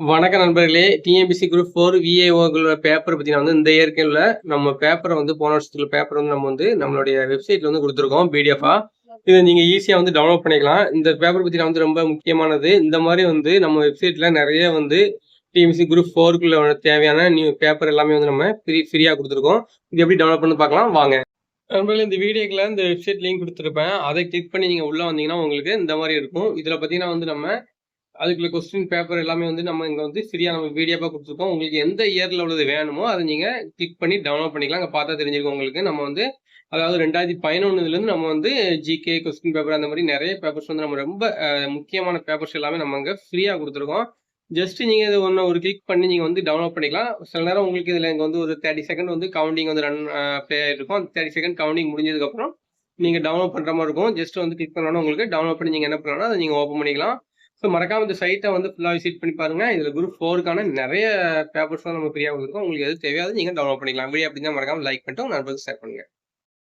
வணக்கம் நண்பர்களே. TNPSC group four விஏஓங்களோட பேப்பர் பற்றி நான் வந்து இந்த இயற்கையில் நம்ம பேப்பரை வந்து போன வருஷத்துல பேப்பர் வந்து நம்ம வந்து நம்மளுடைய வெப்சைட்ல வந்து கொடுத்துருக்கோம் பிடிஎஃபா இதை நீங்கள் ஈஸியாக வந்து டவுன்லோட் பண்ணிக்கலாம். இந்த பேப்பர் பற்றி வந்து ரொம்ப முக்கியமானது. இந்த மாதிரி வந்து நம்ம வெப்சைட்ல நிறைய வந்து டிஎம்பிசி குரூப் ஃபோருக்குள்ள தேவையான நியூ பேப்பர் எல்லாமே வந்து நம்ம ஃப்ரீ ஃப்ரீயாக கொடுத்துருக்கோம். இது எப்படி டவுன்லோட் பண்ணி பார்க்கலாம். வாங்க. நண்பர்களே இந்த வீடியோக்குள்ள இந்த வெப்சைட் லிங்க் கொடுத்துருப்பேன். அதை கிளிக் பண்ணி நீங்கள் உள்ளே வந்தீங்கன்னா உங்களுக்கு இந்த மாதிரி இருக்கும். இதில் பார்த்தீங்கன்னா வந்து நம்ம அதுக்குள்ள கொஸ்டின் பேப்பர் எல்லாமே வந்து நம்ம இங்கே வந்து ஃப்ரீயாக நம்ம வீடியோவாக கொடுத்துருக்கோம். உங்களுக்கு எந்த இயரில் உள்ளது வேணுமோ அதை நீங்கள் கிளிக் பண்ணி டவுன்லோட் பண்ணிக்கலாம். அங்கே பார்த்தா தெரிஞ்சிருக்கும் உங்களுக்கு. நம்ம வந்து அதாவது ரெண்டாயிரத்தி பதினொன்றுலேருந்து நம்ம வந்து ஜிகே கொஸ்டின் பேப்பர் அந்த மாதிரி நிறைய பேப்பர்ஸ் வந்து நம்ம ரொம்ப முக்கியமான பேப்பர்ஸ் எல்லாமே நம்ம இங்கே ஃப்ரீயாக கொடுத்துருக்கோம். ஜஸ்ட் நீங்கள் இது ஒன்று ஒரு கிளிக் பண்ணி நீங்கள் வந்து டவுன்லோட் பண்ணிக்கலாம். சில நேரம் உங்களுக்கு இதில் இங்கே வந்து ஒரு தேர்ட்டி செகண்ட் வந்து கவுண்டிங் வந்து ரன் ப்ளே ஆகிட்டு அந்த தேர்ட்டி செகண்ட் கவுண்டிங் முடிஞ்சதுக்கப்புறம் நீங்கள் டவுன்லோட் பண்ணுற மாதிரி இருக்கும். ஜஸ்ட் வந்து கிளிக் பண்ணணும் உங்களுக்கு டவுன்லோட் பண்ணி நீங்கள் என்ன பண்ணலாம் அதை நீங்கள் ஓப்பன் பண்ணிக்கலாம். ஸோ மறக்காம இந்த சைட்டை வந்து ஃபுல்லாக விசிட் பண்ணி பாருங்க. இதில் குரூப் ஃபோருக்கான நிறைய பேப்பர்ஸ் தான் நம்ம ஃப்ரீயாக கொடுத்துருக்கோம். உங்களுக்கு எது தேவையாவது நீங்கள் டவுன்லோட் பண்ணிக்கலாம். வீடியோ அப்படின்னா மறக்காம லைக் பண்ணிட்டு உங்கள் நண்பர்களுக்கு ஷேர் பண்ணுங்க.